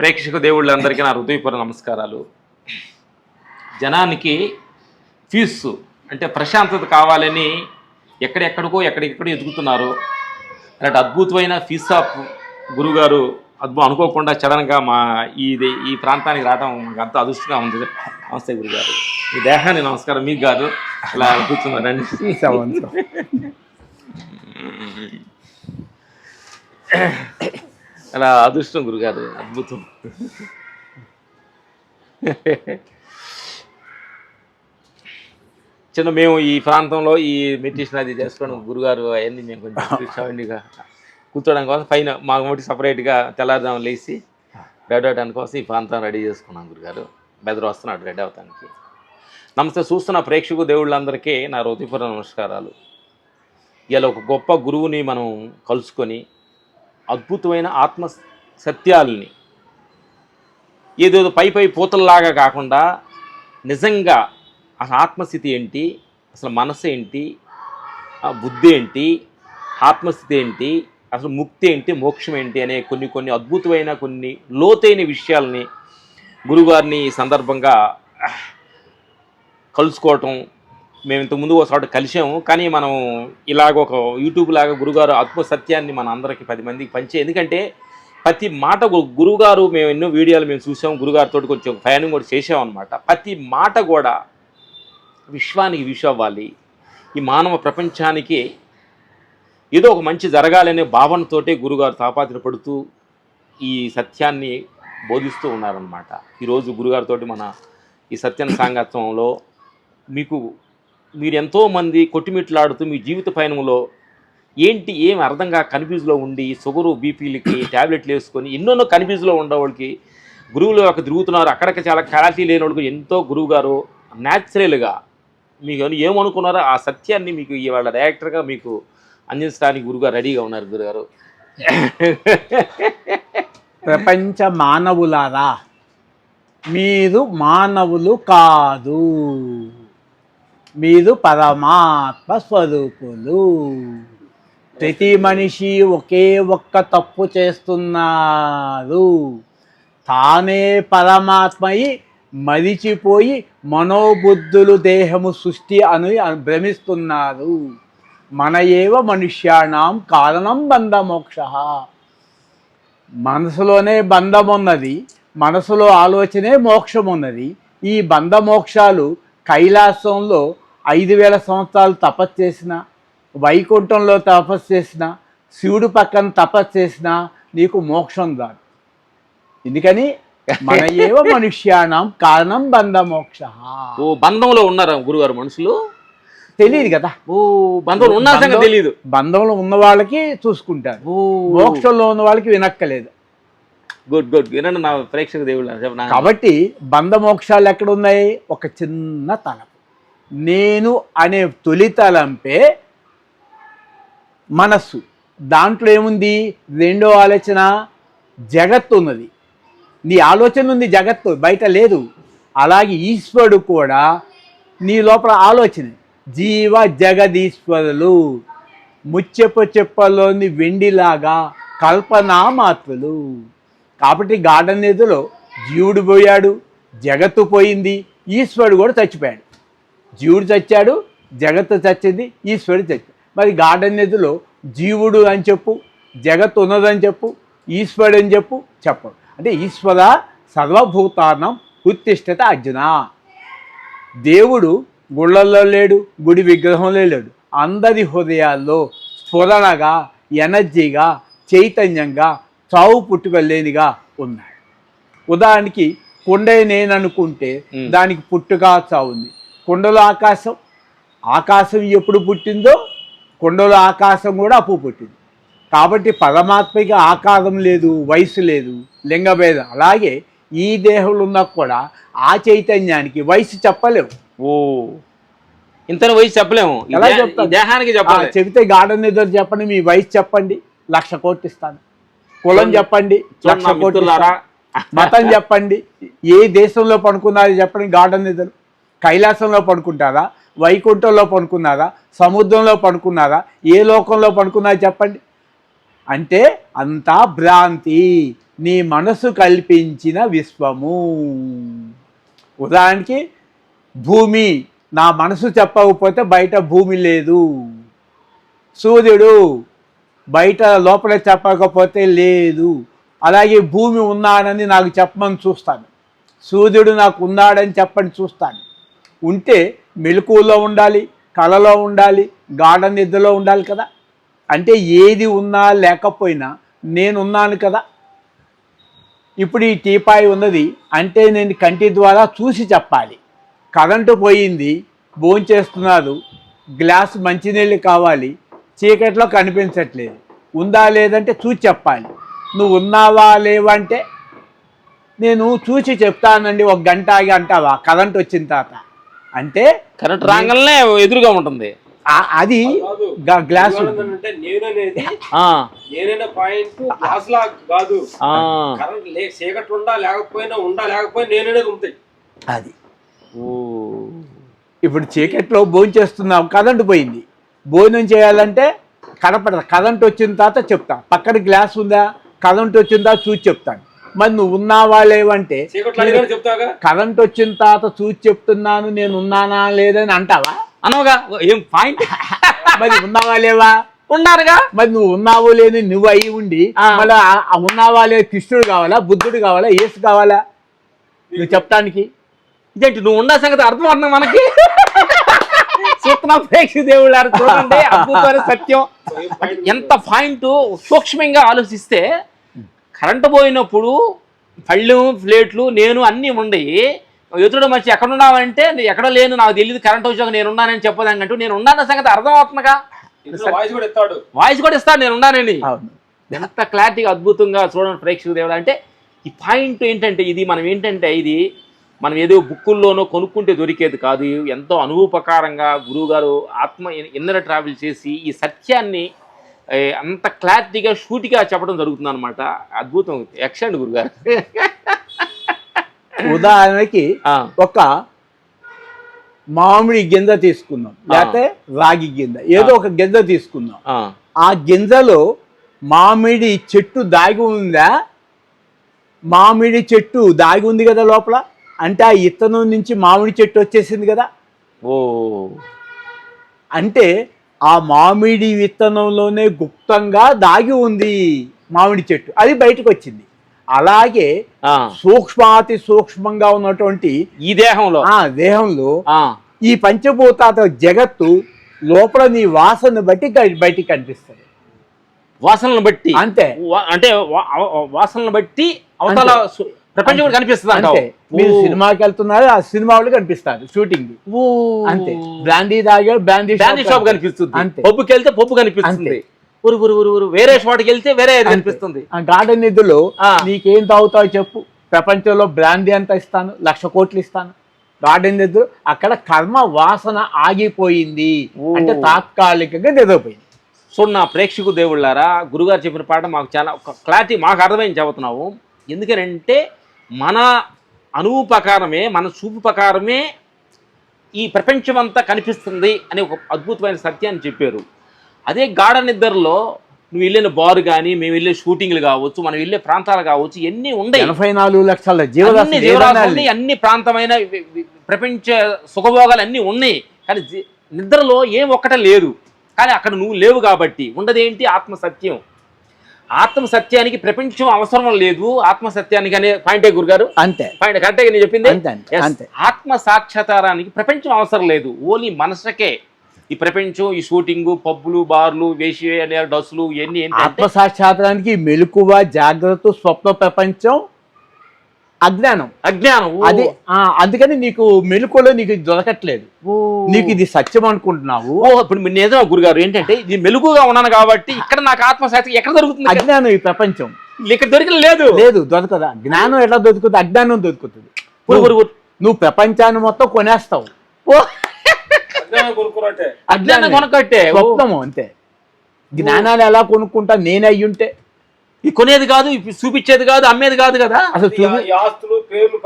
ప్రేక్షక దేవుళ్ళందరికీ నా హృదయపూర్వ నమస్కారాలు. జనానికి ఫీజు అంటే ప్రశాంతత కావాలని ఎక్కడెక్కడికో ఎక్కడెక్కడో ఎదుగుతున్నారు. అలాంటి అద్భుతమైన ఫీస్ ఆఫ్ గురుగారు అద్భుతం అనుకోకుండా సడన్గా మా ఇది ఈ ప్రాంతానికి రావడం మాకు అంత అదృష్టంగా ఉంది. నమస్తే గురుగారు. ఈ దేహాన్ని నమస్కారం మీకు కాదు. అలా కూర్చున్నారండి అలా అదృష్టం గురుగారు అద్భుతం. చిన్న మేము ఈ ప్రాంతంలో ఈ మెడిటేషన్ అది చేసుకోవడం గురుగారు అవన్నీ మేము కొంచెం కూర్చోవడం కోసం పైన మాకు ఒకటి సపరేట్గా తెల్లారుదాం లేచి రెడీ అవడానికి కోసం ఈ ప్రాంతం రెడీ చేసుకున్నాం గురుగారు. బెదరు వస్తున్నాడు రెడీ అవటానికి నమస్తే చూస్తున్న ప్రేక్షకు దేవుళ్ళందరికీ నా హృదయపూర్వ నమస్కారాలు. ఇలా ఒక గొప్ప గురువుని మనం కలుసుకొని అద్భుతమైన ఆత్మ సత్యాలని ఏదేదో పై పై పూతల్లాగా కాకుండా నిజంగా అసలు ఆత్మస్థితి ఏంటి అసలు మనసు ఏంటి బుద్ధి ఏంటి ఆత్మస్థితి ఏంటి అసలు ముక్తి ఏంటి మోక్షం ఏంటి అనే కొన్ని కొన్ని అద్భుతమైన కొన్ని లోతైన విషయాల్ని గురుగారిని ఈ సందర్భంగా కలుసుకోవటం మేము ఇంతకు ముందు ఒకసారి కలిసాము కానీ మనం ఇలాగ ఒక యూట్యూబ్ లాగా గురుగారు ఆత్మసత్యాన్ని మన అందరికి పది మందికి పంచే ఎందుకంటే ప్రతి మాట గురుగారు మేము ఎన్నో వీడియోలు మేము చూసాం గురుగారితో కొంచెం ప్రయాణం కూడా చేసాం అనమాట ప్రతి మాట కూడా విశ్వానికి విష అవ్వాలి ఈ మానవ ప్రపంచానికి ఏదో ఒక మంచి జరగాలనే భావనతోటే గురుగారు తాపాత్రపడుతూ ఈ సత్యాన్ని బోధిస్తూ ఉన్నారనమాట ఈరోజు గురుగారితో మన ఈ సత్యన సాంగత్వంలో మీకు మీరు ఎంతోమంది కొట్టిమిట్లాడుతూ మీ జీవిత పయనంలో ఏంటి ఏం అర్థంగా కన్ఫ్యూజ్లో ఉండి షుగరు బీపీలకి ట్యాబ్లెట్లు వేసుకొని ఎన్నెన్నో కన్ఫ్యూజ్లో ఉండేవాళ్ళకి గురువులు ఒక తిరుగుతున్నారు అక్కడికి చాలా క్లారిటీ లేని వాళ్ళకి ఎంతో గురువు గారు న్యాచురల్గా మీకు ఏమనుకున్నారో ఆ సత్యాన్ని మీకు ఇవాళ డైరెక్టర్గా మీకు అందించడానికి గురుగారు రెడీగా ఉన్నారు గురుగారు ప్రపంచ మానవులారా మీరు మానవులు కాదు. మీరు పరమాత్మ స్వరూపులు. ప్రతి మనిషి ఒకే ఒక్క తప్పు చేస్తున్నారు. తానే పరమాత్మయి మరిచిపోయి మనోబుద్ధులు దేహము సృష్టి అని భ్రమిస్తున్నారు. మన ఏవ మనుష్యాణం కారణం బంధమోక్ష. మనసులోనే బంధం ఉన్నది మనసులో ఆలోచనే మోక్షం ఉన్నది ఈ బంధమోక్షాలు కైలాసంలో ఐదు వేల సంవత్సరాలు తపస్సు చేసిన వైకుంఠంలో తపస్సు చేసిన శివుడు పక్కన తపస్సు చేసిన నీకు మోక్షం రాదు. ఎందుకని? మన ఏవ మనుష్యానం కారణం బంధమోక్ష. ఓ బంధంలో ఉన్నారా గురుగారు మనుషులు? తెలియదు కదా. ఓ బంధంలో ఉన్న సంగతి తెలియదు బంధంలో ఉన్న వాళ్ళకి చూసుకుంటారు. ఓ. మోక్షంలో ఉన్న వాళ్ళకి వినక్కలేదు. Good good. వినండి నా ప్రేక్షక దేవుళ్ళు కాబట్టి బంధమోక్షాలు ఎక్కడ ఉన్నాయి? ఒక చిన్న తలం. నేను అనే తొలి తలంపే మనస్సు. దాంట్లో ఏముంది? రెండో ఆలోచన జగత్తు ఉన్నది. నీ ఆలోచన ఉంది జగత్తు బయట లేదు. అలాగే ఈశ్వరుడు కూడా నీ లోపల ఆలోచన. జీవ జగదీశ్వరులు ముచ్చెప్ప చెప్పలోని వెండిలాగా కల్పనా మాత్రలు కాబట్టి గార్డెన్ ఎదులో జీవుడు పోయాడు జగత్తు పోయింది ఈశ్వరుడు కూడా చచ్చిపోయాడు. జీవుడు చచ్చాడు జగత్తు చచ్చింది ఈశ్వరుడు చచ్చాడు. మరి గార్డెన్ ఎదులో జీవుడు అని చెప్పు జగత్తు ఉన్నదని చెప్పు ఈశ్వరుడు అని చెప్పు చెప్పు అంటే ఈశ్వర సర్వభూతానం ఉత్తిష్టత అర్జున. దేవుడు గుళ్ళల్లో లేడు గుడి విగ్రహంలో లేడు. అందరి హృదయాల్లో స్ఫురణగా ఎనర్జీగా చైతన్యంగా చావు పుట్టుక లేనిగా ఉన్నాడు. ఉదాహరణకి కొండే నేను అనుకుంటే మ్. దానికి పుట్టుక చావు ఉంది. కొండలో ఆకాశం. ఆకాశం ఎప్పుడు పుట్టిందో కొండలో ఆకాశం కూడా అప్పు పుట్టింది. కాబట్టి పరమాత్మకి ఆకారం లేదు వయసు లేదు లింగభేదం అలాగే ఈ దేహంలో ఉన్నా కూడా ఆ చైతన్యానికి వయసు చెప్పలేము ఓ ఇంత వయసు చెప్పలేము. ఎలా? ఈ దేహానికి చెప్పాలి. చెబితే గార్డెన్ ఎదురు చెప్పండి మీ వయసు చెప్పండి లక్ష కోట్లు ఇస్తాను కులం చెప్పండి లక్ష కోట్లు. మతం చెప్పండి ఏ దేశంలో పడుకున్నారో చెప్పండి గార్డెన్ ఎదురు కైలాసంలో పడుకుంటారా? వైకుంఠంలో పడుకున్నారా? సముద్రంలో పడుకున్నారా? ఏ లోకంలో పడుకున్నారా చెప్పండి. అంటే అంతా భ్రాంతి. నీ మనసు కల్పించిన విశ్వము. ఉదాహరణకి భూమి. నా మనసు చెప్పకపోతే బయట భూమి లేదు. సూర్యుడు బయట లోపల చెప్పకపోతే లేదు. అలాగే భూమి ఉన్నానని నాకు చెప్పమని చూస్తాను సూర్యుడు నాకు ఉన్నాడని చెప్పని చూస్తాను ఉంటే మెలకువలో ఉండాలి కళలో ఉండాలి గాఢ నిద్రలో ఉండాలి కదా. అంటే ఏది ఉన్నా లేకపోయినా నేనున్నాను కదా. ఇప్పుడు ఈ టీపాయ్ ఉన్నది అంటే నేను కంటి ద్వారా చూసి చెప్పాలి. కరెంటు పోయింది భోంచేస్తున్నారు గ్లాస్ మంచినీళ్ళు కావాలి చీకట్లో కనిపించట్లేదు. ఉందా లేదంటే చూసి చెప్పాలి. నువ్వు ఉన్నావా లేవంటే నేను చూసి చెప్తానండి ఒక గంట ఆగి అంటావా? కరెంట్ వచ్చిన తర్వాత. అంటే కరెంట్ రాగానే ఎదురుగా ఉంటుంది. ఆ- అది గ్లాస్ లా కాదు. కరెంట్ లే చీకటి ఉండా లేకపోయినా ఉండా లేకపోయినా ఉంది అది. ఓ. ఇప్పుడు చీకట్లో భోజనం చేస్తున్నాం కరెంటు పోయింది. భోజనం చేయాలంటే కనపడదు. కరెంట్ వచ్చిన తర్వాత చెప్తా పక్కన గ్లాస్ ఉందా? కరెంట్ వచ్చిందా చూసి చెప్తాను. మరి నువ్వు ఉన్నావా లేవంటే కరెంట్ వచ్చిన తర్వాత చూసి చెప్తున్నాను నేను ఉన్నానా లేదని అంటావా? అనవగా? ఏం పాయింట్ మరి ఉన్నావా లేవా ఉన్నారుగా? మరి నువ్వు ఉన్నావో లేని నువ్వు అయి ఉండి. మళ్ళీ ఉన్నావా లేదు కృష్ణుడు కావాలా బుద్ధుడు కావాలా యేసు కావాలా? నువ్వు చెప్పడానికి ఇదేంటి నువ్వు ఉన్న సంగతి అర్థం అవుతుంది మనకి ప్రేక్ష దేవుళ్ళు చూడండి అద్భుతమైన సత్యం. ఎంత పాయింట్ సూక్ష్మంగా ఆలోచిస్తే కరెంటు పోయినప్పుడు పళ్ళు ప్లేట్లు నేను అన్నీ ఉండయి ఎదురు మంచి ఎక్కడున్నావంటే నేను ఎక్కడ లేను నాకు తెలియదు కరెంట్ వచ్చాక నేను ఉన్నానని చెప్పదానికంటూ నేను ఉన్నాన సంగతి అర్థం అవుతుందిగా వాయిస్ కూడా ఎత్తాడు వాయిస్ కూడా ఇస్తాను నేను ఉన్నానని. అవును. ఎంత క్లారిటీగా అద్భుతంగా చూడండి ప్రేక్షక దేవుడు అంటే ఈ పాయింట్ ఏంటంటే ఇది మనం ఏంటంటే ఇది మనం ఏదో బుక్కుల్లోనో కొనుక్కుంటే దొరికేది కాదు. ఎంతో అనుభవపకారంగా గురువుగారు ఆత్మ ఇన్నర ట్రావెల్ చేసి ఈ సత్యాన్ని అంత క్లారిటీగా షూటిగా చెప్పడం జరుగుతుంది అనమాట అద్భుతం. ఎక్సండి గురుగారు. ఉదాహరణకి ఒక మామిడి గింజ తీసుకుందాం. లేకపోతే రాగి గింజ. ఏదో ఒక గింజ తీసుకుందాం. ఆ గింజలో మామిడి చెట్టు దాగి ఉందా? మామిడి చెట్టు దాగి ఉంది కదా లోపల? అంటే ఆ ఇత్తనం నుంచి మామిడి చెట్టు వచ్చేసింది కదా? ఓ. అంటే ఆ మామిడి విత్తనంలోనే గుప్తంగా దాగి ఉంది మామిడి చెట్టు. అది బయటకు వచ్చింది అలాగే ఆ, సూక్ష్మాతి సూక్ష్మంగా ఉన్నటువంటి ఈ దేహంలో. ఆ దేహంలో ఆ, ఈ పంచభూతాత జగత్తు లోపల నీ వాసన బట్టి బయటికి కనిపిస్తుంది. వాసనలను బట్టి. అంతే. అంటే వా- వా- వాసనలను బట్టి అవతల ప్రపంచం కూడా కనిపిస్తుంది అంతే. మీరు సినిమాకి వెళ్తున్నారు ఆ సినిమా వాళ్ళు కనిపిస్తారు షూటింగ్. అంతే. బ్రాండీ తాగాడు బ్రాండీ బ్రాండీ షాప్ కనిపిస్తుంది. అంతే. పప్పుకి వెళ్తే పప్పు కనిపిస్తుంది. ఊరు ఊరు ఊరు ఊరు. వేరే షాట్కి వెళ్తే వేరే కనిపిస్తుంది. గార్డెన్ నిధులు. నీకేం తాగుతావు చెప్పు. ప్రపంచంలో బ్రాండీ అంత ఇస్తాను లక్ష కోట్లు ఇస్తాను. గార్డెన్ నిధులు అక్కడ కర్మ వాసన ఆగిపోయింది. అంటే తాత్కాలికంగా నిద్రపోయింది. చూడు నా ప్రేక్షకు దేవుళ్ళారా గురుగారు చెప్పిన పాట మాకు చాలా ఒక క్లారిటీ మాకు అర్థమైంది చెబుతున్నావు ఎందుకనంటే మన అనువు ప్రకారమే మన చూపు ప్రకారమే ఈ ప్రపంచం అంతా కనిపిస్తుంది అనే ఒక అద్భుతమైన సత్యాన్ని చెప్పారు. అదే గాఢ నిద్రలో నువ్వు వెళ్ళిన బారు కానీ మేము వెళ్ళే షూటింగ్లు కావచ్చు మనం వెళ్ళే ప్రాంతాలు కావచ్చు ఎన్ని ఉన్నాయి ఎనభై నాలుగు లక్షల అన్ని జీవరాశి అన్ని ప్రాంతమైన ప్రపంచ సుఖభోగాలు అన్నీ ఉన్నాయి. కానీ నిద్రలో ఏం ఒక్కట లేదు కానీ అక్కడ నువ్వు లేవు కాబట్టి ఉండదేంటి ఆత్మ సత్యం ఆత్మ సత్యానికి ప్రపంచం అవసరం లేదు. ఆత్మ సత్యానికి అనే పాయింటే గురుగారు. అంతే. పాయింట్ కరెక్టే నేను చెప్పింది? అంతే. ఆత్మ సాక్షాత్కారానికి ప్రపంచం అవసరం లేదు. ఓన్లీ మనసుకే. ఈ ప్రపంచం ఈ షూటింగ్ పబ్బులు బార్లు వేసి డస్సులు ఇవన్నీ ఆత్మ సాక్షాత్కారానికి మెలకువ జాగ్రత్త స్వప్న ప్రపంచం అజ్ఞానం. అజ్ఞానం. అది ఆ, అందుకని నీకు మెలకువలో నీకు ఇది దొరకట్లేదు. ఓ. నీకు ఇది సత్యం అనుకుంటున్నావు. ఓ ఇప్పుడు నిజం గురుగారు ఏంటంటే ఇది మెలుగుగా ఉన్నాను కాబట్టి ఇక్కడ నాకు ఆత్మశాస్త్రం ఎక్కడ దొరుకుతుంది అజ్ఞానం ఈ ప్రపంచం. ఇక్కడ దొరికిన లేదు. లేదు దొరకదా. జ్ఞానం ఎట్లా దొరుకుతుంది? అజ్ఞానం దొరుకుతుంది. నువ్వు ప్రపంచాన్ని మొత్తం కొనేస్తావు. ఓ, అజ్ఞానం కొనకట్టే. స్వప్నము అంతే. జ్ఞానాన్ని ఎలా కొనుక్కుంటా? నేను అయ్యుంటే. ఈ కొనేది కాదు చూపించేది కాదు అమ్మేది కాదు కదా. అసలు ఆస్తులు పేర్లు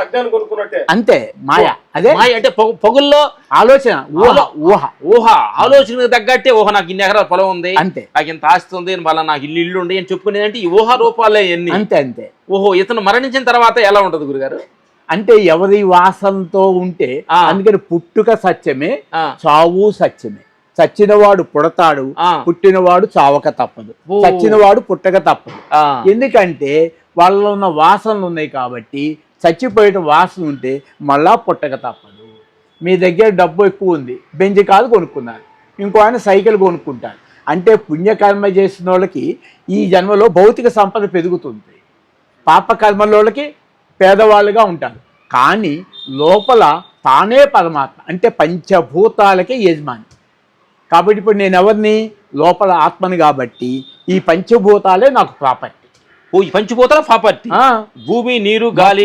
అజ్ఞానం కొనుక్కున్నట్టే. అంతే మాయ అదే. మాయ అంటే పొగ- పొగుల్లో ఆలోచన ఊహ ఊహ. ఊహ ఆలోచనకు తగ్గట్టే ఊహ నాకు ఇన్ని ఎకరాల పొలం ఉంది అంతే. నాకు ఇంత ఆస్తి ఉంది మళ్ళీ నాకు ఇల్లు ఇల్లు ఉంది అని చెప్పుకునేదంటే ఈ ఊహ రూపాలే ఎన్ని. అంతే అంతే. ఓహో ఇతను మరణించిన తర్వాత ఎలా ఉంటది గురుగారు? అంటే ఎవరి వాసనతో ఉంటే ఆ. అందుకని పుట్టుక సత్యమే ఆ, చావు సత్యమే. చచ్చినవాడు పుడతాడు. పుట్టినవాడు చావక తప్పదు. చచ్చినవాడు పుట్టక తప్పదు. ఎందుకంటే వాళ్ళలో ఉన్న వాసనలు ఉన్నాయి కాబట్టి చచ్చిపోయేట వాసన ఉంటే మళ్ళా పుట్టక తప్పదు. మీ దగ్గర డబ్బు ఎక్కువ ఉంది బెంజ్ కాదు కొనుక్కున్నారు ఇంకో ఆయన సైకిల్ కొనుక్కుంటారు అంటే పుణ్యకర్మ చేసిన వాళ్ళకి ఈ జన్మలో భౌతిక సంపద పెరుగుతుంది. పాపకర్మలోళ్ళకి పేదవాళ్ళుగా ఉంటారు. కానీ లోపల తానే పరమాత్మ అంటే పంచభూతాలకే యజమాని. కాబట్టి ఇప్పుడు నేను ఎవరిని? లోపల ఆత్మని కాబట్టి ఈ పంచభూతాలే నాకు ప్రాపర్టీ. ఓ ఈ పంచిపోతారా ప్రాపర్టీ. భూమి నీరు గాలి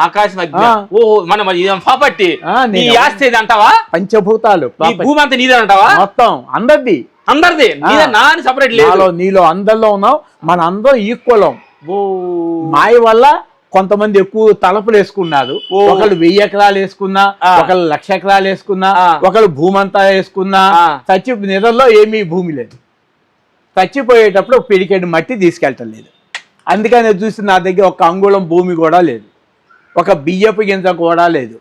ఆకాశం. ఓహో మన ప్రాపర్టీ? నీ నేను- ఆస్తి అంటావా? పంచభూతాలు భూమి అంతా నీదే అంటావా? మొత్తం అందరిది. అందరిది. నీదే నా అని సపరేట్ లేదు. నాలో అందరిలో ఉన్నాం మన అందరం ఈక్వలం ఓ. మాయ వల్ల కొంతమంది ఎక్కువ తలపులు వేసుకున్నారు. ఒకళ్ళు వెయ్యి ఎకరాలు వేసుకున్నా. ఒకళ్ళు లక్ష ఎకరాలు వేసుకున్నా. ఒకళ్ళు భూమి అంతా వేసుకున్నా. చచ్చి నిద్రలో ఏమీ భూమి లేదు. చచ్చిపోయేటప్పుడు పిడికెడు మట్టి తీసుకెళ్ళటం లేదు. అందుకని చూసి నా దగ్గర ఒక అంగుళం భూమి కూడా లేదు. ఒక బియ్యపు గింజ కూడా లేదు.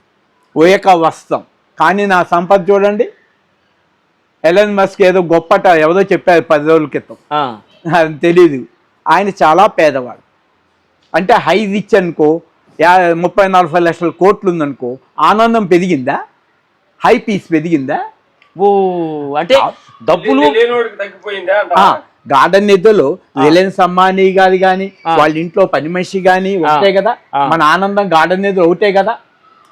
ఒక వస్త్రం. కానీ నా సంపద చూడండి. ఎలన్ మస్క్ ఏదో గొప్పట ఎవరో చెప్పారు పది రోజుల క్రితం. తెలీదు. ఆయన చాలా పేదవాడు. అంటే హై రిచ్ అనుకో యా ముప్పై నలభై లక్షల కోట్లు ఉందనుకో ఆనందం పెరిగిందా? హై పీస్ పెరిగిందా? ఓ అంటే డబ్బులు గార్డెన్ నిధులు రిలయన్స్ అమ్మానీ గారి కానీ. వాళ్ళ ఇంట్లో పని మనిషి కానీ ఒకటే కదా. మన ఆనందం గార్డెన్ నిధులు ఒకటే కదా?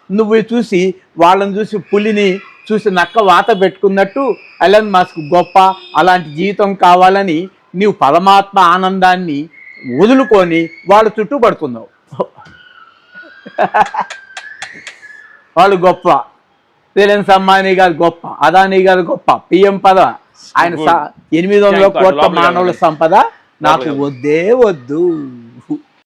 నువ్వు చూసి వాళ్ళని చూసి పులిని చూసి నక్క వాత పెట్టుకున్నట్టు ఎలన్ మస్క్ గొప్ప అలాంటి జీవితం కావాలని నీవు పరమాత్మ ఆనందాన్ని వదులుకొని వాళ్ళ చుట్టూ పడుతున్నావు వాళ్ళు గొప్ప. రిలయన్స్ అమ్మానీ గారు గొప్ప. అదానీ గారు గొప్ప. పిఎం పద ఆయన ఎనిమిది వందల కోట్ల మానవుల. సంపద నాకు వద్దే వద్దు.